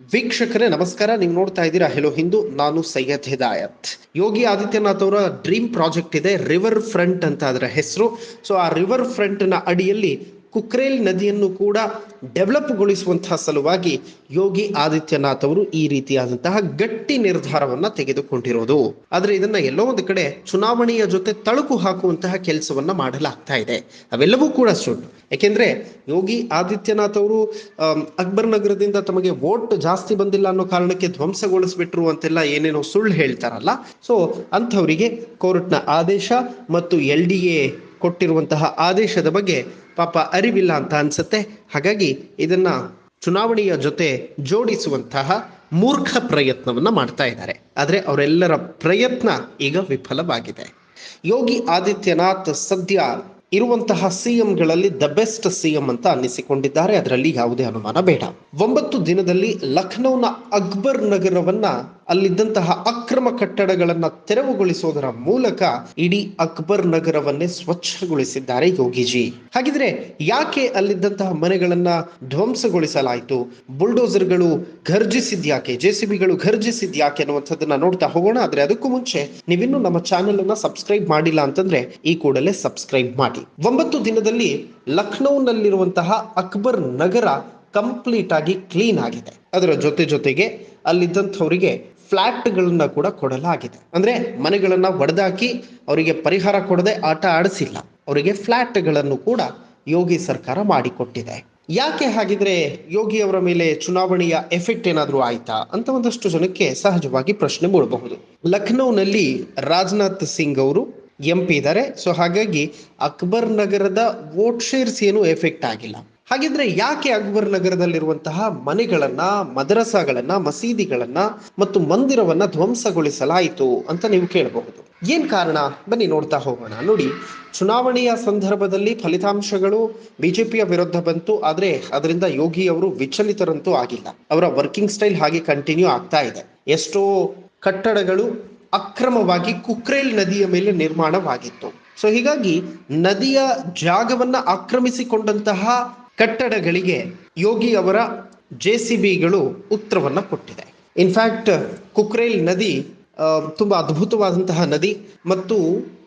ವೀಕ್ಷಕರೇ, ನಮಸ್ಕಾರ. ನೀವು ನೋಡ್ತಾ ಇದ್ದೀರಾ ಹೆಲೋ ಹಿಂದೂ ನಾನು ಸೈಯದ್ ಹಿದಾಯತ್. ಯೋಗಿ ಆದಿತ್ಯನಾಥ್ ಅವರ ಡ್ರೀಮ್ ಪ್ರಾಜೆಕ್ಟ್ ಇದೆ ರಿವರ್ ಫ್ರಂಟ್ ಅಂತ ಅದರ ಹೆಸರು. ಸೊ, ಆ ರಿವರ್ ಫ್ರಂಟ್ನ ಅಡಿಯಲ್ಲಿ ಕುಕ್ರೇಲ್ ನದಿಯನ್ನು ಕೂಡ ಡೆವಲಪ್ಗೊಳಿಸುವಂತಹ ಸಲುವಾಗಿ ಯೋಗಿ ಆದಿತ್ಯನಾಥ್ ಅವರು ಈ ರೀತಿಯಾದಂತಹ ಗಟ್ಟಿ ನಿರ್ಧಾರವನ್ನ ತೆಗೆದುಕೊಂಡಿರೋದು. ಆದರೆ ಇದನ್ನ ಎಲ್ಲೋ ಒಂದು ಕಡೆ ಚುನಾವಣೆಯ ಜೊತೆ ತಳುಕು ಹಾಕುವಂತಹ ಕೆಲಸವನ್ನ ಮಾಡಲಾಗ್ತಾ ಇದೆ. ಅವೆಲ್ಲವೂ ಕೂಡ ಸುಳ್ಳು. ಯಾಕೆಂದ್ರೆ ಯೋಗಿ ಆದಿತ್ಯನಾಥ್ ಅವರು ಅಕ್ಬರ್ ನಗರದಿಂದ ತಮಗೆ ವೋಟ್ ಜಾಸ್ತಿ ಬಂದಿಲ್ಲ ಅನ್ನೋ ಕಾರಣಕ್ಕೆ ಧ್ವಂಸಗೊಳಿಸ್ಬಿಟ್ರು ಅಂತೆಲ್ಲ ಏನೇನೋ ಸುಳ್ಳು ಹೇಳ್ತಾರಲ್ಲ. ಸೊ, ಅಂಥವರಿಗೆ ಕೋರ್ಟ್ನ ಆದೇಶ ಮತ್ತು ಎಲ್ ಡಿ ಎ ಕೊಟ್ಟಿರುವಂತಹ ಆದೇಶದ ಬಗ್ಗೆ ಪಾಪ ಅರಿವಿಲ್ಲ ಅಂತ ಅನ್ಸುತ್ತೆ. ಹಾಗಾಗಿ ಇದನ್ನ ಚುನಾವಣೆಯ ಜೊತೆ ಜೋಡಿಸುವಂತಹ ಮೂರ್ಖ ಪ್ರಯತ್ನವನ್ನ ಮಾಡ್ತಾ ಇದ್ದಾರೆ. ಆದರೆ ಅವರೆಲ್ಲರ ಪ್ರಯತ್ನ ಈಗ ವಿಫಲವಾಗಿದೆ. ಯೋಗಿ ಆದಿತ್ಯನಾಥ್ ಸದ್ಯ ಇರುವಂತಹ ಸಿಎಂಗಳಲ್ಲಿ ದ ಬೆಸ್ಟ್ ಸಿಎಂ ಅಂತ ಅನ್ನಿಸಿಕೊಂಡಿದ್ದಾರೆ. ಅದರಲ್ಲಿ ಯಾವುದೇ ಅನುಮಾನ ಬೇಡ. ಒಂಬತ್ತು ದಿನದಲ್ಲಿ ಲಖನೌನ ಅಕ್ಬರ್ ನಗರವನ್ನ ಅಲ್ಲಿದ್ದಂತಹ ಅಕ್ರಮ ಕಟ್ಟಡಗಳನ್ನ ತೆರವುಗೊಳಿಸೋದರ ಮೂಲಕ ಇಡೀ ಅಕ್ಬರ್ ನಗರವನ್ನೇ ಸ್ವಚ್ಛಗೊಳಿಸಿದ್ದಾರೆ ಯೋಗಿಜಿ. ಹಾಗಿದ್ರೆ ಯಾಕೆ ಅಲ್ಲಿದ್ದಂತಹ ಮನೆಗಳನ್ನ ಧ್ವಂಸಗೊಳಿಸಲಾಯಿತು? ಬುಲ್ಡೋಸರ್ಗಳು ಘರ್ಜಿಸಿದ್ಯಾಕೆ ಜೆ ಸಿ ಬಿಗಳು ಘರ್ಜಿಸಿದ್ಯಾಕೆ ಅನ್ನುವಂಥದ್ದನ್ನ ನೋಡ್ತಾ ಹೋಗೋಣ. ಆದ್ರೆ ಅದಕ್ಕೂ ಮುಂಚೆ ನೀವಿನ್ನೂ ನಮ್ಮ ಚಾನೆಲ್ ಅನ್ನ ಸಬ್ಸ್ಕ್ರೈಬ್ ಮಾಡಿಲ್ಲ ಅಂತಂದ್ರೆ ಈ ಕೂಡಲೇ ಸಬ್ಸ್ಕ್ರೈಬ್ ಮಾಡಿ. ಒಂಬತ್ತು ದಿನದಲ್ಲಿ ಲಖನೌನಲ್ಲಿರುವಂತಹ ಅಕ್ಬರ್ ನಗರ ಕಂಪ್ಲೀಟ್ ಆಗಿ ಕ್ಲೀನ್ ಆಗಿದೆ. ಅದರ ಜೊತೆ ಜೊತೆಗೆ ಅಲ್ಲಿದ್ದಂಥವರಿಗೆ ಫ್ಲಾಟ್ಗಳನ್ನ ಕೂಡ ಕೊಡಲಾಗಿದೆ. ಅಂದ್ರೆ ಮನೆಗಳನ್ನ ಒಡೆದಾಕಿ ಅವರಿಗೆ ಪರಿಹಾರ ಕೊಡದೆ ಆಟ ಆಡಿಸಿಲ್ಲ. ಅವರಿಗೆ ಫ್ಲ್ಯಾಟ್ಗಳನ್ನು ಕೂಡ ಯೋಗಿ ಸರ್ಕಾರ ಮಾಡಿಕೊಟ್ಟಿದೆ. ಯಾಕೆ ಹಾಗಿದ್ರೆ ಯೋಗಿ ಅವರ ಮೇಲೆ ಚುನಾವಣೆಯ ಎಫೆಕ್ಟ್ ಏನಾದರೂ ಆಯ್ತಾ ಅಂತ ಒಂದಷ್ಟು ಜನಕ್ಕೆ ಸಹಜವಾಗಿ ಪ್ರಶ್ನೆ ಮೂಡಬಹುದು. ಲಖನೌನಲ್ಲಿ ರಾಜನಾಥ್ ಸಿಂಗ್ ಅವರು ಎಂ ಪಿ ಇದ್ದಾರೆ. ಸೊ ಹಾಗಾಗಿ ಅಕ್ಬರ್ ನಗರದ ವೋಟ್ ಶೇರ್ಸ್ ಏನು ಎಫೆಕ್ಟ್ ಆಗಿಲ್ಲ. ಹಾಗಿದ್ರೆ ಯಾಕೆ ಅಕ್ಬರ್ ನಗರದಲ್ಲಿರುವಂತಹ ಮನೆಗಳನ್ನ, ಮದರಸಾಗಳನ್ನ, ಮಸೀದಿಗಳನ್ನ ಮತ್ತು ಮಂದಿರವನ್ನ ಧ್ವಂಸಗೊಳಿಸಲಾಯಿತು ಅಂತ ನೀವು ಕೇಳಬಹುದು. ಏನ್ ಕಾರಣ? ಬನ್ನಿ ನೋಡ್ತಾ ಹೋಗೋಣ. ನೋಡಿ, ಚುನಾವಣೆಯ ಸಂದರ್ಭದಲ್ಲಿ ಫಲಿತಾಂಶಗಳು ಬಿಜೆಪಿಯ ವಿರುದ್ಧ ಬಂತು, ಆದ್ರೆ ಅದರಿಂದ ಯೋಗಿ ಅವರು ವಿಚಲಿತರಂತೂ ಆಗಿಲ್ಲ. ಅವರ ವರ್ಕಿಂಗ್ ಸ್ಟೈಲ್ ಹಾಗೆ ಕಂಟಿನ್ಯೂ ಆಗ್ತಾ ಇದೆ. ಎಷ್ಟೋ ಕಟ್ಟಡಗಳು ಅಕ್ರಮವಾಗಿ ಕುಕ್ರೇಲ್ ನದಿಯ ಮೇಲೆ ನಿರ್ಮಾಣವಾಗಿತ್ತು. ಸೊ ಹೀಗಾಗಿ ನದಿಯ ಜಾಗವನ್ನ ಆಕ್ರಮಿಸಿಕೊಂಡಂತಹ ಕಟ್ಟಡಗಳಿಗೆ ಯೋಗಿ ಅವರ ಜೆ ಸಿ ಬಿಗಳು ಉತ್ತರವನ್ನು ಕೊಟ್ಟಿದೆ. ಇನ್ಫ್ಯಾಕ್ಟ್ ಕುಕ್ರೇಲ್ ನದಿ ತುಂಬ ಅದ್ಭುತವಾದಂತಹ ನದಿ ಮತ್ತು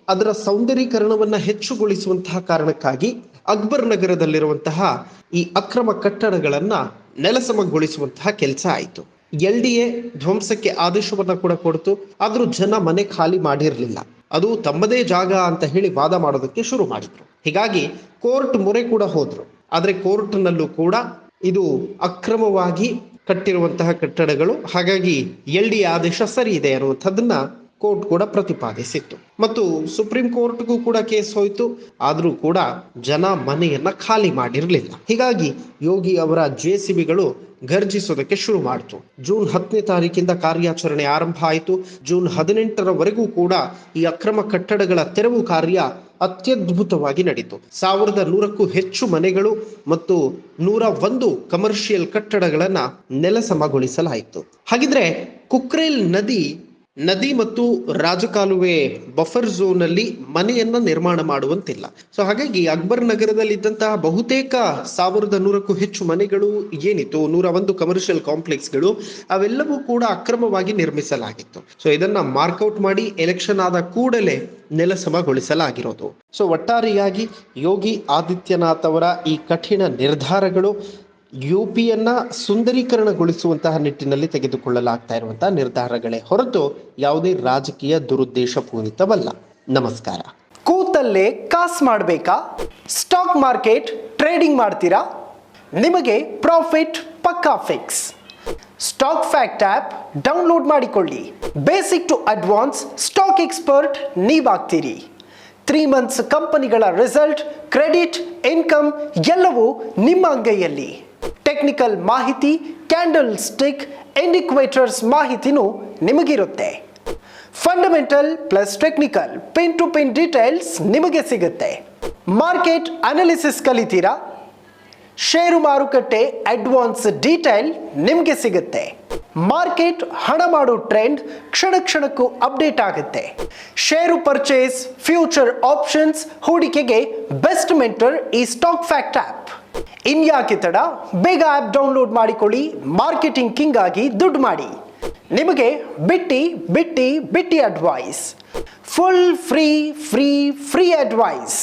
ಅದರ ಸೌಂದರ್ಯೀಕರಣವನ್ನು ಹೆಚ್ಚುಗೊಳಿಸುವಂತಹ ಕಾರಣಕ್ಕಾಗಿ ಅಕ್ಬರ್ ನಗರದಲ್ಲಿರುವಂತಹ ಈ ಅಕ್ರಮ ಕಟ್ಟಡಗಳನ್ನ ನೆಲಸಮಗೊಳಿಸುವಂತಹ ಕೆಲಸ ಆಯಿತು. ಎಲ್ ಡಿ ಎ ಧ್ವಂಸಕ್ಕೆ ಆದೇಶವನ್ನ ಕೂಡ ಕೊಡ್ತು. ಆದರೂ ಜನ ಮನೆ ಖಾಲಿ ಮಾಡಿರಲಿಲ್ಲ. ಅದು ತಮ್ಮದೇ ಜಾಗ ಅಂತ ಹೇಳಿ ವಾದ ಮಾಡೋದಕ್ಕೆ ಶುರು ಮಾಡಿದ್ರು. ಹೀಗಾಗಿ ಕೋರ್ಟ್ ಮೊರೆ ಕೂಡ ಹೋದ್ರು. ಆದ್ರೆ ಕೋರ್ಟ್ನಲ್ಲೂ ಕೂಡ ಇದು ಅಕ್ರಮವಾಗಿ ಕಟ್ಟಿರುವಂತಹ ಕಟ್ಟಡಗಳು. ಹಾಗಾಗಿ ಎಲ್ ಡಿ ಆದೇಶ ಸರಿ ಇದೆ ಅನ್ನುವಂಥದ್ದನ್ನ ಕೋರ್ಟ್ ಕೂಡ ಪ್ರತಿಪಾದಿಸಿತ್ತು. ಮತ್ತು ಸುಪ್ರೀಂ ಕೋರ್ಟ್ಗೂ ಕೂಡ ಕೇಸ್ ಹೋಯಿತು. ಆದರೂ ಕೂಡ ಜನ ಮನೆಯನ್ನ ಖಾಲಿ ಮಾಡಿರಲಿಲ್ಲ. ಹೀಗಾಗಿ ಯೋಗಿ ಅವರ ಜೆ ಸಿ ಬಿಗಳು ಗರ್ಜಿಸೋದಕ್ಕೆ ಶುರು ಮಾಡಿತು. ಜೂನ್ ಹತ್ತನೇ ತಾರೀಕಿಂದ ಕಾರ್ಯಾಚರಣೆ ಆರಂಭ ಆಯಿತು. ಜೂನ್ ಹದಿನೆಂಟರವರೆಗೂ ಕೂಡ ಈ ಅಕ್ರಮ ಕಟ್ಟಡಗಳ ತೆರವು ಕಾರ್ಯ ಅತ್ಯದ್ಭುತವಾಗಿ ನಡೀತು. ಸಾವಿರದ ನೂರಕ್ಕೂ ಹೆಚ್ಚು ಮನೆಗಳು ಮತ್ತು ನೂರ ಒಂದು ಕಮರ್ಷಿಯಲ್ ಕಟ್ಟಡಗಳನ್ನ ನೆಲಸಮಗೊಳಿಸಲಾಯಿತು. ಹಾಗಿದ್ರೆ ಕುಕ್ರೇಲ್ ನದಿ ನದಿ ಮತ್ತು ರಾಜಕಾಲುವೆ ಬಫರ್ ಝೋನ್ ಅಲ್ಲಿ ಮನೆಯನ್ನ ನಿರ್ಮಾಣ ಮಾಡುವಂತಿಲ್ಲ. ಸೊ ಹಾಗಾಗಿ ಅಕ್ಬರ್ ನಗರದಲ್ಲಿ ಇದ್ದಂತಹ ಬಹುತೇಕ ಸಾವಿರದ ನೂರಕ್ಕೂ ಹೆಚ್ಚು ಮನೆಗಳು ಏನಿತ್ತು ನೂರ ಒಂದು ಕಮರ್ಷಿಯಲ್ ಕಾಂಪ್ಲೆಕ್ಸ್ಗಳು ಅವೆಲ್ಲವೂ ಕೂಡ ಅಕ್ರಮವಾಗಿ ನಿರ್ಮಿಸಲಾಗಿತ್ತು. ಸೊ ಇದನ್ನ ಮಾರ್ಕ್ಔಟ್ ಮಾಡಿ ಎಲೆಕ್ಷನ್ ಆದ ಕೂಡಲೇ ನೆಲಸಮಗೊಳಿಸಲಾಗಿರೋದು. ಸೊ ಒಟ್ಟಾರೆಯಾಗಿ ಯೋಗಿ ಆದಿತ್ಯನಾಥ್ ಅವರ ಈ ಕಠಿಣ ನಿರ್ಧಾರಗಳು ಯು ಪಿಯನ್ನ ಸುಂದರೀಕರಣಗೊಳಿಸುವಂತಹ ನಿಟ್ಟಿನಲ್ಲಿ ತೆಗೆದುಕೊಳ್ಳಲಾಗ್ತಾ ಇರುವಂತಹ ನಿರ್ಧಾರಗಳೇ ಹೊರತು ಯಾವುದೇ ರಾಜಕೀಯ ದುರುದ್ದೇಶ ಪೂರಿತವಲ್ಲ. ನಮಸ್ಕಾರ. ಕೂತಲ್ಲೇ ಕಾಸ್ ಮಾಡಬೇಕಾ? ಸ್ಟಾಕ್ ಮಾರ್ಕೆಟ್ ಟ್ರೇಡಿಂಗ್ ಮಾಡ್ತೀರಾ? ನಿಮಗೆ ಪ್ರಾಫಿಟ್ ಪಕ್ಕಾ fix. Stock fact app download ಮಾಡಿಕೊಳ್ಳಿ. Basic to advance stock expert ನೀವಾಗ್ತೀರಿ. Three months ಕಂಪನಿಗಳ ರಿಸಲ್ಟ್, ಕ್ರೆಡಿಟ್, ಇನ್ಕಮ್ ಎಲ್ಲವೂ ನಿಮ್ಮ ಅಂಗೈಯಲ್ಲಿ. ಟೆಕ್ನಿಕಲ್ ಮಾಹಿತಿ ಕ್ಯಾಂಡಲ್ ಸ್ಟಿಕ್ ಇಂಡಿಕ್ವೇಟರ್ಸ್ ಮಾಹಿತಿನೂ ನಿಮಗಿರುತ್ತೆ. Fundamental plus technical pin to pin details ನಿಮಗೆ ಸಿಗುತ್ತೆ. ಮಾರ್ಕೆಟ್ ಅನಾಲಿಸಿಸ್ ಕಲಿತೀರಾ? ಷೇರು ಮಾರುಕಟ್ಟೆ ಅಡ್ವಾನ್ಸ್ ಡೀಟೈಲ್ ನಿಮಗೆ ಸಿಗುತ್ತೆ. ಮಾರ್ಕೆಟ್ ಹಣ ಮಾಡೋ ಟ್ರೆಂಡ್ ಕ್ಷಣ ಕ್ಷಣಕ್ಕೂ ಅಪ್ಡೇಟ್ ಆಗುತ್ತೆ. ಷೇರು ಪರ್ಚೇಸ್ ಫ್ಯೂಚರ್ ಆಪ್ಷನ್ಸ್ ಹೂಡಿಕೆಗೆ ಬೆಸ್ಟ್ ಮೆಂಟರ್ ಈ ಸ್ಟಾಕ್ ಫ್ಯಾಕ್ಟ್ ಆ್ಯಪ್ ಇನ್ಯಾಕೆ ತಡ? ಬೇಗ ಆ್ಯಪ್ ಡೌನ್ಲೋಡ್ ಮಾಡಿಕೊಳ್ಳಿ. ಮಾರ್ಕೆಟಿಂಗ್ ಕಿಂಗ್ ಆಗಿ ದುಡ್ಡು ಮಾಡಿ. ನಿಮಗೆ ಬಿಟ್ಟಿ ಬಿಟ್ಟಿ ಬಿಟ್ಟಿ advice full free free free advice